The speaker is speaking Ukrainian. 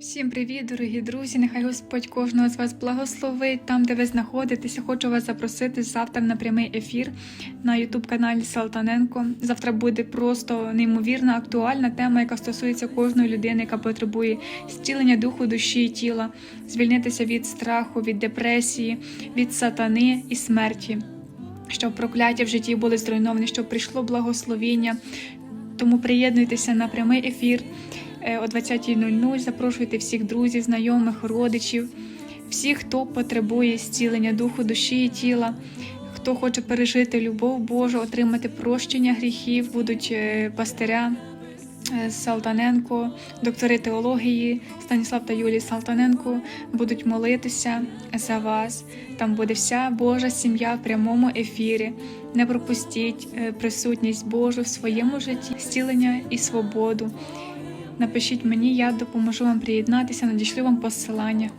Всім привіт, дорогі друзі! Нехай Господь кожного з вас благословить там, де ви знаходитеся. Хочу вас запросити завтра на прямий ефір на youtube каналі Салтаненко. Завтра буде просто неймовірна актуальна тема, яка стосується кожної людини, яка потребує зцілення духу, душі і тіла, звільнитися від страху, від депресії, від сатани і смерті. Щоб прокляття в житті були зруйновані, щоб прийшло благословіння. Тому приєднуйтеся на прямий ефір е, о 20.00. Запрошуйте всіх друзів, знайомих, родичів, всіх, хто потребує зцілення духу, душі і тіла, хто хоче пережити любов Божу, отримати прощення гріхів, будуть е, пастиря. Е, Салтаненко, доктори теології Станіслав та Юлій Салтаненко будуть молитися за вас. Там буде вся Божа сім'я в прямому ефірі. Не пропустіть е, присутність Божу в своєму житті, зцілення і свободу. Напишіть мені, я допоможу вам приєднатися, надішлю вам посилання.